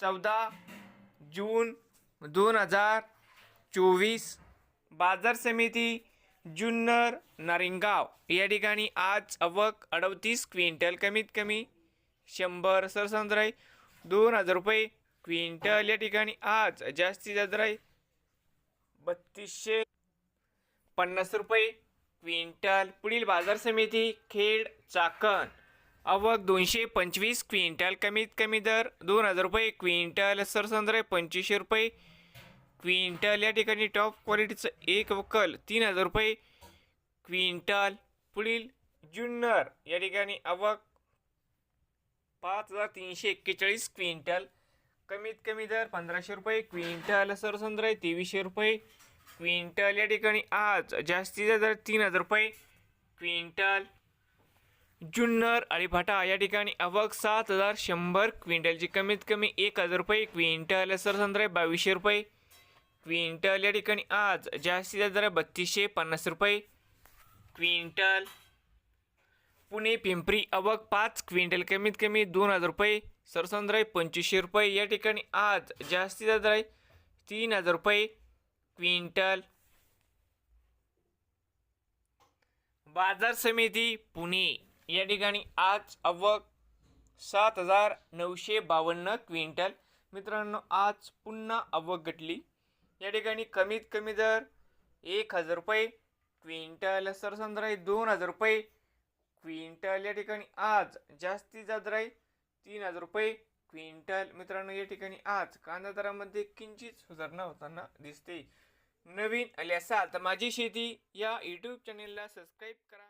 चौदा जून दोन हजार चोवीस. बाजार समिती जुन्नर नारिंगाव. या ठिकाणी आज अवक अडतीस क्विंटल कमीत कमी शंभर सरसंद्राई दोन हजार रुपये क्विंटल या ठिकाणी आज जास्तीत जास्त राही बत्तीसशे पन्नास रुपये क्विंटल. पुढील बाजार समिती खेड चाकण. आवक दोनशे पंचवीस क्विंटल कमीत कमी दर दोन हजार रुपये क्विंटल सरसंद्र पंचवीसशे रुपये क्विंटल या ठिकाणी टॉप क्वालिटीचं एक वकल तीन हजार रुपये क्विंटल पुढील जुन्नर या ठिकाणी आवक पाच हजार तीनशे एक्केचाळीस क्विंटल कमीत कमी दर पंधराशे रुपये क्विंटल सरसंद्र तेवीसशे रुपये क्विंटल या ठिकाणी आज जास्तीचा दर तीन हजार रुपये क्विंटल जुन्नर अलिफाटा या ठिकाणी आवक सात हजार शंभर क्विंटलची कमीत कमी एक हजार रुपये क्विंटल सरसंद्र बावीसशे रुपये क्विंटल या ठिकाणी आज जास्तीचा दर बत्तीसशे पन्नास रुपये क्विंटल पुणे पिंपरी अवक पाच क्विंटल कमीत कमी दोन हजार रुपये सरसंद्रय पंचवीसशे रुपये या ठिकाणी आज जास्तीचा दर आहे तीन हजार रुपये क्विंटल बाजार समिती पुणे. या ठिकाणी आज अवक सात हजार नऊशे बावन्न क्विंटल. मित्रांनो आज पुन्हा अवक घटली. या ठिकाणी कमीत कमी दर एक हजार रुपये क्विंटल सरसंद्र आहे दोन हजार रुपये क्विंटल. या ठिकाणी आज जास्तीत जास्त आहे तीन हजार रुपये क्विंटल. मित्रांनो या ठिकाणी आज कांदा दरामध्ये किंचित सुधारणा होताना दिसते. नवीन आले असाल तर माझी शेती या यूट्यूब चॅनेलला सबस्क्राईब करा.